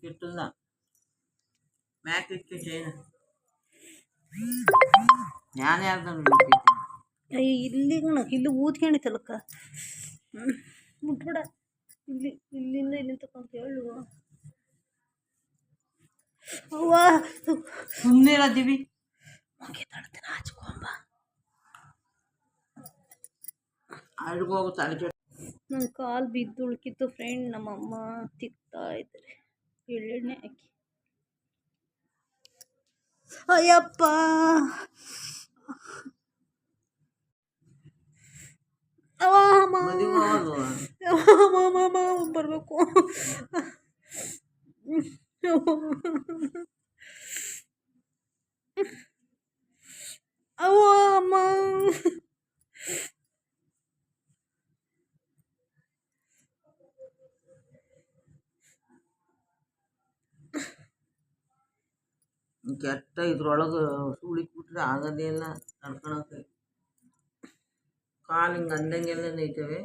ಕೆಟ್ಟಲ್ಲ ಮ್ಯಾಕ್ ಇಟ್ಟು ಚೈನ ನಾನು ಯಾರ್ದು ಇಲ್ಲಿ ಇಲ್ಲಿ ಊದ್ಕೊಂಡಿತ್ತಲ್ಲಕ್ಕ ಮುಟ್ಬೇಡ. ಇಲ್ಲಿ ಇಲ್ಲಿಂದ ಇಲ್ಲಿ ತಕೊಂತ ಹೇಳು. ಅವ್ವ. ಸುಮ್ಮನೆ ಇರದ್ದೀವಿ ಮುಗಿ ತಡ್ತೀನಿ ಹಚ್ಕೊಂಬ ಅಡ್ಗೆ ಹೋಗು ತಲೆ ನನ್ನ ಕಾಲು ಬಿದ್ದು ಉಳ್ಕಿತ್ತು ಫ್ರೆಂಡ್ ನಮ್ಮಮ್ಮ ತಿಕ್ತಾ ಇದ್ದಾರೆ. Güllerini ek. Ay yapma. Aman. Mandi mama dolan. Aman aman aman barbaku. Aman. ಕೆಟ್ಟ ಇದ್ರೊಳಗೆ ಸುಳಿಕ್ಬಿಟ್ರೆ ಆಗೋದೇ ಇಲ್ಲ ನಡ್ಕೊಳಕ್ಕೆ ಕಾಲು ಹಿಂಗೆ ಅಂದಂಗೆಲ್ಲ ನೈತವೆ